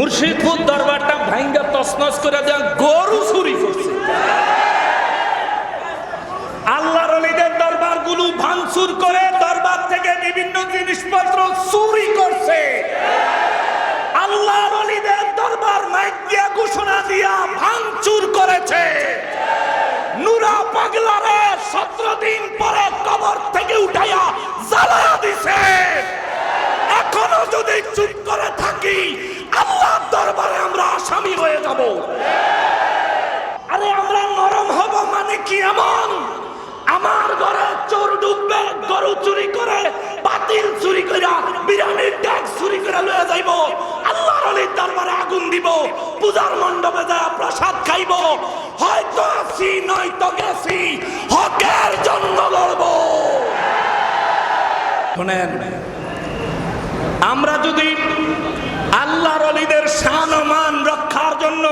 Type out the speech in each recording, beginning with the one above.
মুর্শিদপুর দরবারটা ভাঙ্গা তসনস করে দেওয়া গরু চুরি করছে। আল্লাহর অলিদের দরবারগুলো ভাঙচুর করে দরবার থেকে বিভিন্ন জিনিসপত্র চুরি করছে। আল্লাহর অলিদের দরবার মাইক দিয়ে ঘোষণা দিয়া ভাঙচুর করেছে নুরা পাগলারে সতেরো দিন পরে কবর থেকে উঠাইয়া জ্বালায়া দিছে এখনও যদি চুপ করে থাকি আল্লাহর দরবারে আমরা আসামি হয়ে যাব। আরে আমরা নরম হব মানে কি এমন? আমার ঘরে চোর ঢুকবে, গরু চুরি করে, বাতিল চুরি করে বিরিয়ানির ডাক চুরি করে লয়ে যাইব। আল্লাহর অলির দরবারে আগুন দিব, পূজার মণ্ডপে যায় প্রসাদ খাইব। হয়তো আছি, নয়তো গেছি, হকের জন্য লড়ব। শোনেন, আমরা যদি আল্লাহর অলিদের শান ও মান রক্ষার জন্য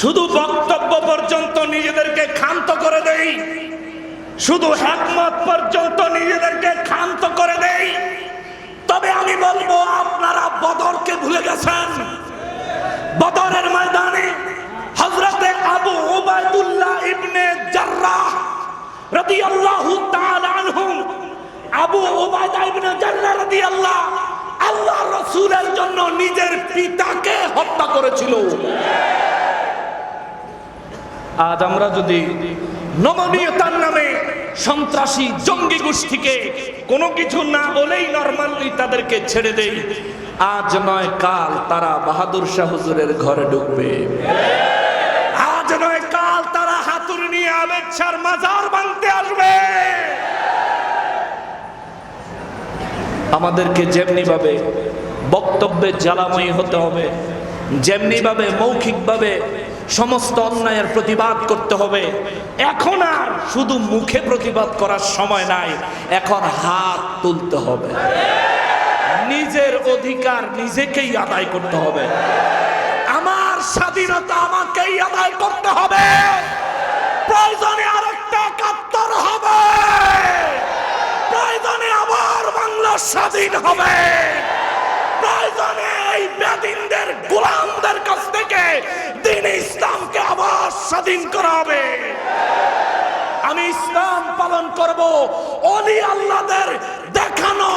শুধু বক্তব্য পর্যন্ত নিজেদেরকে ক্ষান্ত করে দেই। শুধু একমত পর্যন্ত নিজেদেরকে ক্ষান্ত করে দেই। তবে আমি বলব, আপনারা বদরকে ভুলে গেছেন। বদরের ময়দানে হজরতে আবু ওবায়দুল্লাহ ইবনে জার্রাহ রাদিয়াল্লাহু তাআলা আনহুম আবু ওবায়দা ইবনে জার্রাহ রাদিয়াল্লাহ আল্লাহ রাসূলের জন্য নিজের পিতাকে হত্যা করেছিল। আজ আমরা যদি নমনীয়তার নামে সন্ত্রাসী জঙ্গি গোষ্ঠীকে কোনো কিছু না বলেই নর্মালি তাদেরকে ছেড়ে দেই, আজ নয় কাল তারা বাহাদুর শাহ হুজুরের ঘরে ঢুকবে। আজ নয় কাল তারা হাতুড়ি নিয়ে আবেদ শাহর মাজার ভাঙতে আসবে। আমাদেরকে যেমনি ভাবে বক্তব্যে জ্বালাময়ী হতে হবে যেমনি ভাবে মৌখিকভাবে সমস্ত অন্যায়ের প্রতিবাদ করতে হবে। এখন আর শুধু মুখে প্রতিবাদ করার সময় নাই, এখন হাত তুলতে হবে। নিজের অধিকার নিজেকেই আদায় করতে হবে। আমার স্বাধীনতা আমাকেই আদায় করতে হবে। প্রয়োজনে আরেকটা একাত্তর হবে। প্রয়োজনে আবার বাংলা স্বাধীন হবে। প্রয়োজনে এই বেদিনদের গোলামদের স্বাধীন করা হবে। আমি ইসলাম পালন করব। অলি আল্লাহদের দেখানো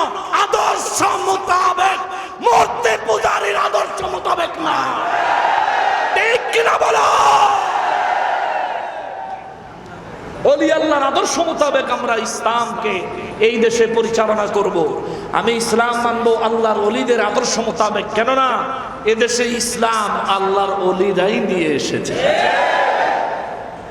আদর্শ মোতাবেক। মূর্তি পূজারীর আদর্শ মোতাবেক না। ঠিক কিনা বলো? অলি আল্লাহর আদর্শ মোতাবেক আমরা ইসলামকে এই দেশে পরিচালনা করব। আমি ইসলাম মানবো আল্লাহর অলিদের আদর্শ মোতাবেক। কেননা এদেশে ইসলাম আল্লাহর অলিরাই নিয়ে এসেছে।